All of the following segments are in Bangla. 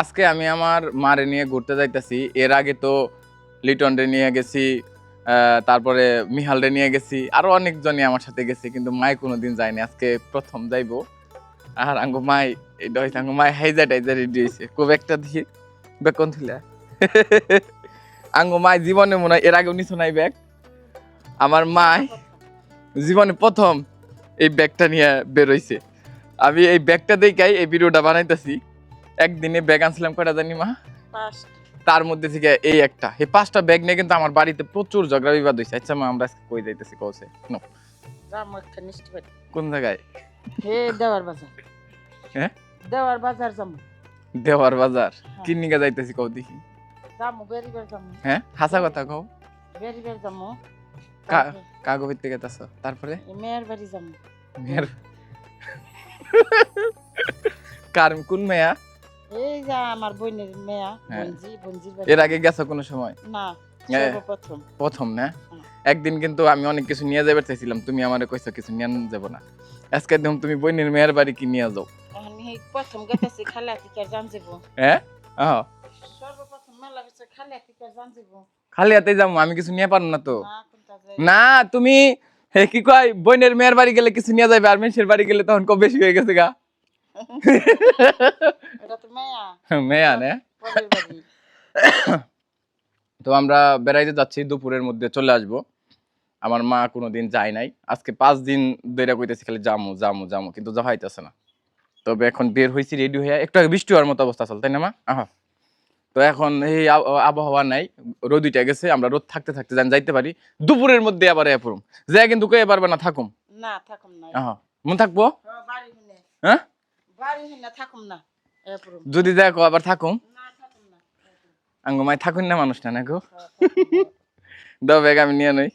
আজকে আমি আমার মারে নিয়ে ঘুরতে যাইতেছি। এর আগে তো লিটন রে নিয়ে গেছি তারপরে মিহাল রে নিয়ে গেছি, আরও অনেকজনই আমার সাথে গেছে, কিন্তু মাই কোনোদিন যায়নি। আজকে প্রথম যাইবো। আর আঙ্গো মাই এটা হইছে আঙ্গো মাই হাইজা টাইজা রেডি হয়েছে খুব একটা দিয়ে বেকন থিলা আঙ্গো মাই জীবনে মনে হয় এর আগেও নিছো নাই ব্যাগ? আমার মাই জীবনে প্রথম এই ব্যাগটা নিয়ে বেরোইছে আমি এই ব্যাগটা দেখাই এই ভিডিওটা বানাইতেছি। একদিনে ব্যাগ আনছিলাম কয়টা জানি মা? তার মধ্যে থেকে এই একটা। এই পাঁচটা ব্যাগ নিয়ে কিন্তু আমার বাড়িতে প্রচুর ঝগড়া বিবাদ হয়েছে আচ্ছা মা আমরা আজকে কই যাইতেছি? কৌছে নো কোন জায়গায়? হে দেওয়ার বাজার। হ্যাঁ? দেওয়ার বাজার যাম। দেওয়ার বাজার? কি নিকে যাইতেছি কও দেখি। যামু বেরিবার যামু। হ্যাঁ হাসা কথা কও। বেরিবার যামু। কা- কাগো গেতাছ। তারপরে? মেয়ের বাড়ি যামু। মেয়ের কার কোন মেয়া? এই যা আমার বোনের মেয়া হ্যাঁ। বঞ্জি বঞ্জির এর আগে গেছো কোনো সময়? না। সর্বপ্রথম। প্রথম না? একদিন কিন্তু আমি অনেক কিছু নিয়ে যাবে চাইছিলাম তুমি আমারে কইছো কিছু নিয়ে যাব না। আজকে তুমি বইনের মেয়ের বাড়ি কি নিয়ে যাও। আমি প্রথম গেতেছি খালা থেকে জান যাব। হ্যাঁ? আহ। সর্বপ্রথম মেলা গেছে খালা থেকে জান যাব। খালি হাতে যাব আমি কিছু নিয়ে পারব না তো। না তুমি হে কি কয় বইনের মেয়ের বাড়ি গেলে কিছু নিয়ে যাবে আর মেয়ের বাড়ি গেলে তখন কম বেশি হয়ে গেছে গা? এটা তো মেয়া। মেয়া না? তো আমরা বেড়াইতে যাচ্ছি দুপুরের মধ্যে চলে আসব। আমার মা কোনোদিন যায় নাই। আজকে পাঁচ দিন ধরে কইতেছি খালি জামু জামু জামু কিন্তু যাওয়া হইতেছে না। তবে এখন বের হয়েছি রেডি হয়ে একটু আগে বৃষ্টি হওয়ার মতো অবস্থা চল তাই না মা? আহা। তো এখন এই আব- আবহাওয়া নাই রোদ উঠে গেছে আমরা রোদ থাকতে থাকতে যান যাইতে পারি। দুপুরের মধ্যে আবার এপরুম যা কিন্তু কয়ে পারবে না থাকুম। না থাকুম না আহা। মন থাকব? হ্যাঁ, যদি দেখো আবার থাকুম? না না আঙ্গমায় থাকুন না মানুষ না না। দাও ব্যাগ আমি নিয়ে নই।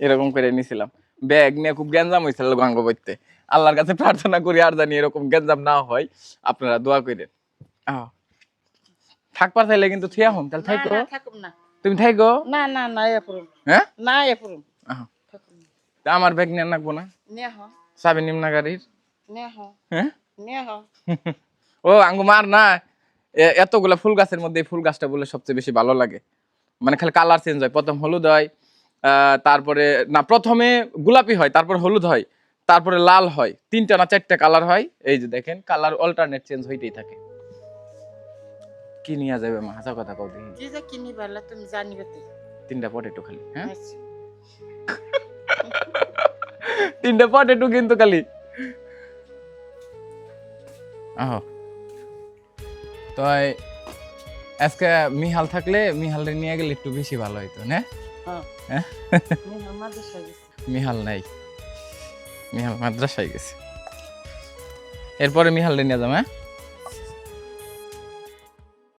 এরকম করে নিছিলাম। ব্যাগ নিয়ে খুব গ্যাঞ্জাম হয়েছিল গঙ্গ বইতে আল্লাহর কাছে প্রার্থনা করি আর জানি এরকম গ্যাঞ্জাম না হয় আপনারা দোয়া করেন থাকবার চাইলে কিন্তু থিয়া হম তাহলে না, থাইকো। না, না তুমি থাইকো? না না না এরপর হ্যাঁ? না না তা আমার ব্যাগ নিয়ে রাখব না? চাবি নিম্না গাড়ির নেহ হ্যাঁ? ও আঙ্গু মার না। এতগুলা ফুল গাছের মধ্যে ফুল গাছটা বলে সবচেয়ে বেশি ভালো লাগে। মানে খালি কালার চেঞ্জ হয়। প্রথম হলুদ হয় তারপরে না প্রথমে গোলাপি হয় তারপর হলুদ হয় তারপরে লাল হয়। তিনটা না চারটা কালার হয়। এই যে দেখেন কালার অল্টারনেট চেঞ্জ হইতেই থাকে। কি নিয়ে যাবে মা? হাসা কথা কও দেখি। কি যে কিনি পারলা তুমি জানিবে তিনটা পটেটো খালি হ্যাঁ? আচ্ছা। তিনটা পটেটো কিন্তু খালি। তো আজকে মিহাল থাকলে মিহালরে নিয়ে গেলে একটু বেশি ভালো হইতো না? হ্যাঁ হ্যাঁ? মিহাল নাই। মিহাল মাদ্রাসায় গেছে। এরপরে মিহাল নিয়ে যাব হ্যাঁ?